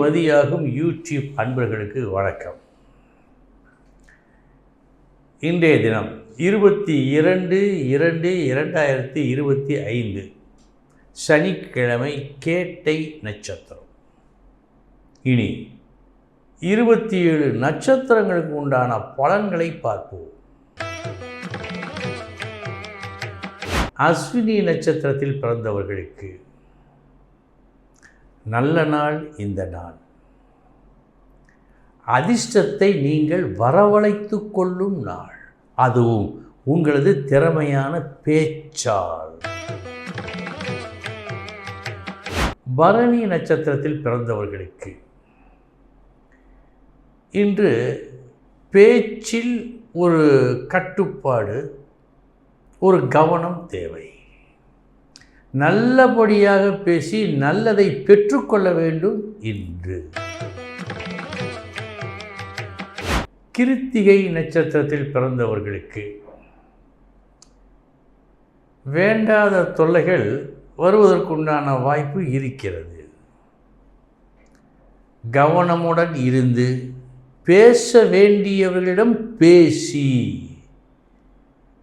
மதியாகும் YouTube அன்பர்களுக்கு வணக்கம். இன்றைய தினம் இருபத்தி இரண்டு இரண்டு இரண்டாயிரத்தி இருபத்தி ஐந்து சனிக்கிழமை கேட்டை நட்சத்திரம். இனி இருபத்தி ஏழு நட்சத்திரங்களுக்கு உண்டான பலன்களை பார்ப்போம். அஸ்வினி நட்சத்திரத்தில் பிறந்தவர்களுக்கு நல்ல நாள் இந்த நாள். அதிர்ஷ்டத்தை நீங்கள் வரவழைத்து கொள்ளும் நாள். அதுவும் உங்களது திறமையான பேச்சால். பரணி நட்சத்திரத்தில் பிறந்தவர்களுக்கு. இன்று பேச்சில் ஒரு கட்டுப்பாடு ஒரு கவனம் தேவை. நல்லபடியாக பேசி நல்லதை பெற்றுக்கொள்ள வேண்டும் இன்று. கிருத்திகை நட்சத்திரத்தில் பிறந்தவர்களுக்கு வேண்டாத தொல்லைகள் வருவதற்குண்டான வாய்ப்பு இருக்கிறது. கவனமுடன் இருந்து பேச வேண்டியவர்களிடம் பேசி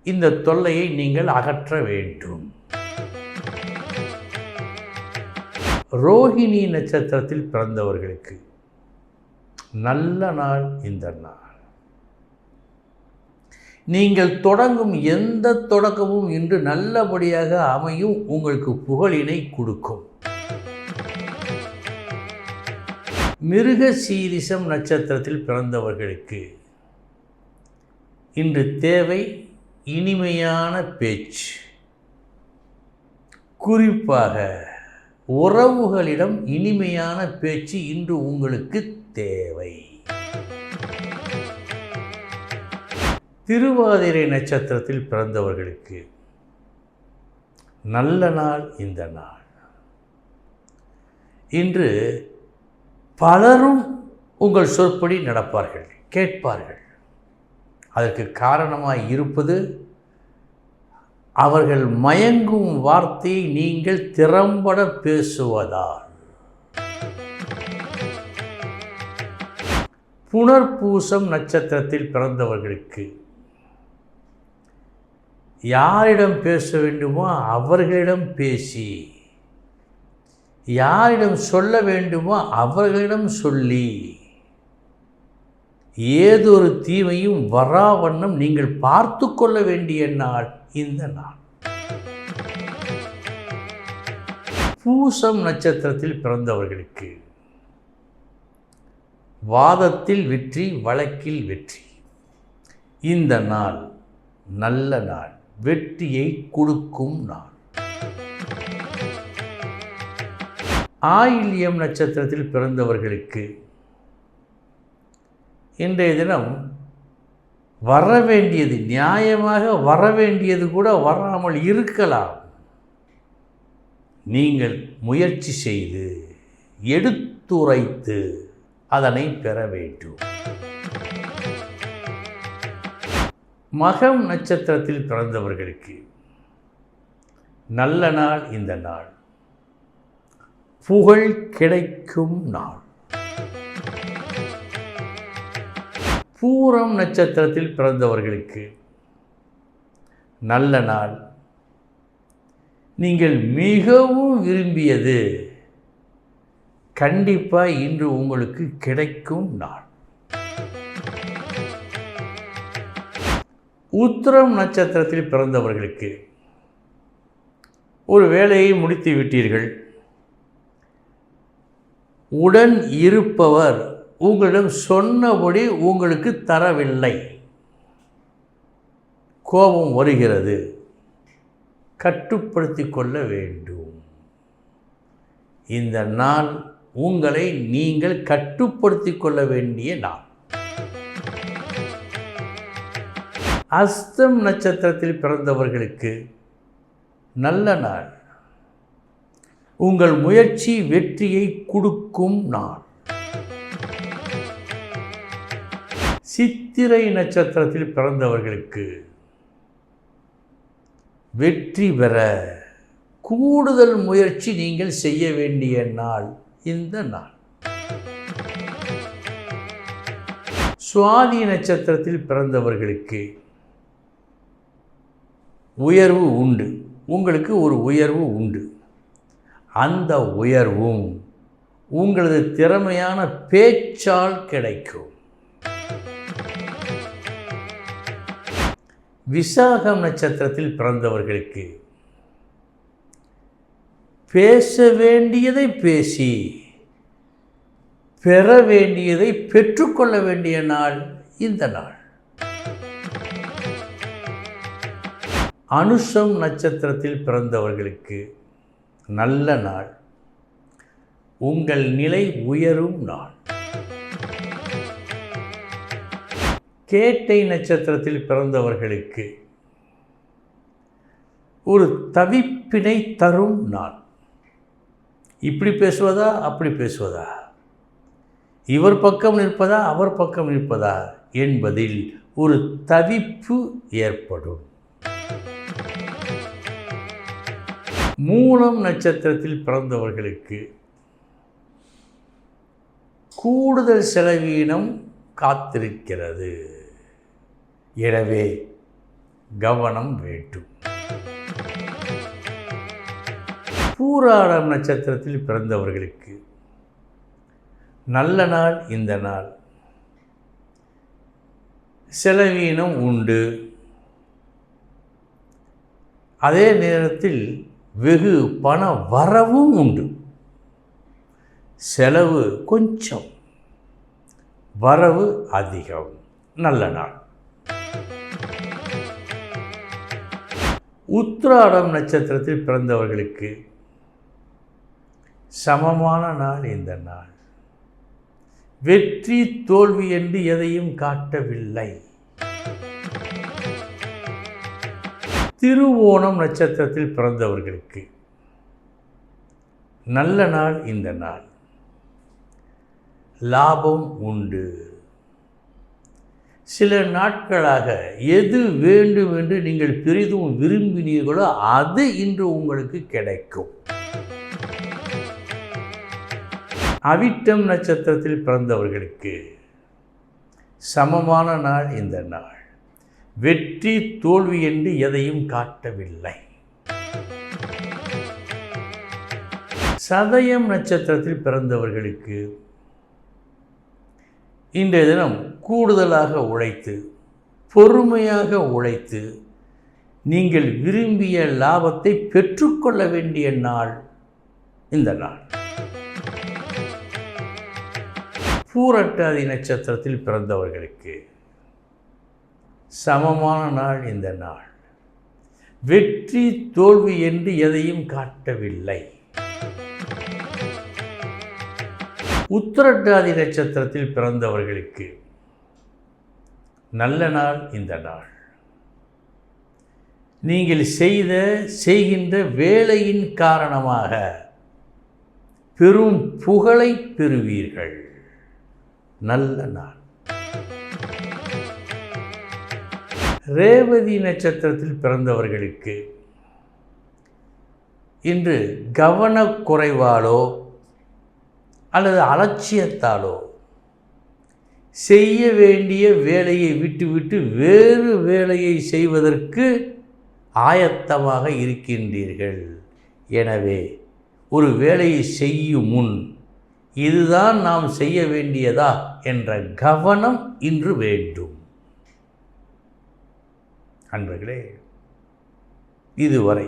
இந்த தொல்லையை நீங்கள் அகற்ற வேண்டும். ரோஹிணி நட்சத்திரத்தில் பிறந்தவர்களுக்கு நல்ல நாள் இந்த நாள். நீங்கள் தொடங்கும் எந்த தொடக்கமும் இன்று நல்லபடியாக அமையும் உங்களுக்கு புகழினை கொடுக்கும். மிருக சீரிசம் நட்சத்திரத்தில் பிறந்தவர்களுக்கு இன்று தேவை இனிமையான பேச்சு. குறிப்பாக உறவுகளிடம் இனிமையான பேச்சு இன்று உங்களுக்கு தேவை. திருவாதிரை நட்சத்திரத்தில் பிறந்தவர்களுக்கு நல்ல நாள் இந்த நாள். இன்று பலரும் உங்கள் சொற்படி நடப்பார்கள் கேட்பார்கள். அதற்கு காரணமாக இருப்பது அவர்கள் மயங்கும் வார்த்தையை நீங்கள் திறம்பட பேசுவதால். புனர்பூசம் நட்சத்திரத்தில் பிறந்தவர்களுக்கு யாரிடம் பேச வேண்டுமோ அவர்களிடம் பேசி யாரிடம் சொல்ல வேண்டுமோ அவர்களிடம் சொல்லி ஏதொரு தீமையும் வரா வண்ணம் நீங்கள் பார்த்து கொள்ள வேண்டிய நாள் இந்த நாள். பூசம் நட்சத்திரத்தில் பிறந்தவர்களுக்கு வாதத்தில் வெற்றி வழக்கில் வெற்றி. இந்த நாள் நல்ல நாள் வெற்றியை கொடுக்கும் நாள். ஆயில்யம் நட்சத்திரத்தில் பிறந்தவர்களுக்கு இன்றைய தினம் வர வேண்டியது நியாயமாக வர வேண்டியது கூட வராமல் இருக்கலாம். நீங்கள் முயற்சி செய்து எடுத்துரைத்து அதனை பெற வேண்டும். மகம் நட்சத்திரத்தில் பிறந்தவர்களுக்கு நல்ல நாள் இந்த நாள். புகழ் கிடைக்கும் நாள். பூரம் நட்சத்திரத்தில் பிறந்தவர்களுக்கு நல்ல நாள். நீங்கள் மிகவும் விரும்பியது கண்டிப்பாக இன்று உங்களுக்கு கிடைக்கும் நாள். உத்திரம் நட்சத்திரத்தில் பிறந்தவர்களுக்கு ஒரு வேலையை முடித்து விட்டீர்கள். உடன் இருப்பவர் உங்களிடம் சொன்னபடி உங்களுக்கு தரவில்லை. கோபம் வருகிறது. கட்டுப்படுத்தி கொள்ள வேண்டும். இந்த நாள் உங்களை நீங்கள் கட்டுப்படுத்தி கொள்ள வேண்டிய நாள் அஸ்தம் நட்சத்திரத்தில் பிறந்தவர்களுக்கு நல்ல நாள். உங்கள் முயற்சி வெற்றியை கொடுக்கும் நாள். சித்திரை நட்சத்திரத்தில் பிறந்தவர்களுக்கு வெற்றி பெற கூடுதல் முயற்சி நீங்கள் செய்ய வேண்டிய நாள் இந்த நாள். சுவாதி நட்சத்திரத்தில் பிறந்தவர்களுக்கு உயர்வு உண்டு. உங்களுக்கு ஒரு உயர்வு உண்டு. அந்த உயர்வும் உங்களது திறமையான பேச்சால் கிடைக்கும். விசாகம் நட்சத்திரத்தில் பிறந்தவர்களுக்கு பேச வேண்டியதை பேசி பெற வேண்டியதை பெற்றுக்கொள்ள வேண்டிய நாள் இந்த நாள். அனுஷம் நட்சத்திரத்தில் பிறந்தவர்களுக்கு நல்ல நாள். உங்கள் நிலை உயரும் நாள். கேட்டை நட்சத்திரத்தில் பிறந்தவர்களுக்கு ஒரு தவிப்பினை தரும் நாள். இப்படி பேசுவதா? அப்படி பேசுவதா? இவர் பக்கம் நிற்பதா? அவர் பக்கம் நிற்பதா? என்பதில் ஒரு தவிப்பு ஏற்படும். மூலம் நட்சத்திரத்தில் பிறந்தவர்களுக்கு கூடுதல் செலவீனம் காத்திருக்கிறது. எனவே கவனம் வேண்டும். பூராடம் நட்சத்திரத்தில் பிறந்தவர்களுக்கு நல்ல நாள் இந்த நாள். செலவீனம் உண்டு. அதே நேரத்தில் வெகு பண வரவும் உண்டு. செலவு கொஞ்சம் வரவு அதிகம். நல்ல நாள். உத்ராடம் நட்சத்திரத்தில் பிறந்தவர்களுக்கு சமமான நாள் இந்த நாள். வெற்றி தோல்வி என்று எதையும் காட்டவில்லை. திருவோணம் நட்சத்திரத்தில் பிறந்தவர்களுக்கு நல்ல நாள் இந்த நாள். லாபம் உண்டு. சில நாட்களாக எது வேண்டும் என்று நீங்கள் பெரிதும் விரும்பினீர்களோ அது இன்று உங்களுக்கு கிடைக்கும். அவிட்டம் நட்சத்திரத்தில் பிறந்தவர்களுக்கு சமமான நாள் இந்த நாள். வெற்றி தோல்வி என்று எதையும் காட்டவில்லை. சதயம் நட்சத்திரத்தில் பிறந்தவர்களுக்கு இன்றைய தினம் கூடுதலாக உழைத்து பொறுமையாக உழைத்து நீங்கள் விரும்பிய லாபத்தை பெற்றுக்கொள்ள வேண்டிய நாள் இந்த நாள். பூரட்டாதி நட்சத்திரத்தில் பிறந்தவர்களுக்கு சமமான நாள் இந்த நாள். வெற்றி தோல்வி என்று எதையும் காட்டவில்லை. உத்திரட்டாதி நட்சத்திரத்தில் பிறந்தவர்களுக்கு நல்ல நாள் இந்த நாள். நீங்கள் செய்த செய்கின்ற வேலையின் காரணமாக பெரும் புகழை பெறுவீர்கள். நல்ல நாள். ரேவதி நட்சத்திரத்தில் பிறந்தவர்களுக்கு இன்று கவனக்குறைவாலோ அல்லது அலட்சியத்தாலோ செய்ய வேண்டிய வேலையை விட்டுவிட்டு வேறு வேலையை செய்வதற்கு ஆயத்தமாக இருக்கின்றீர்கள். எனவே ஒரு வேலையை செய்யும் முன் இதுதான் நாம் செய்ய வேண்டியதா என்ற கவனம் இன்று வேண்டும். அன்பர்களே இதுவரை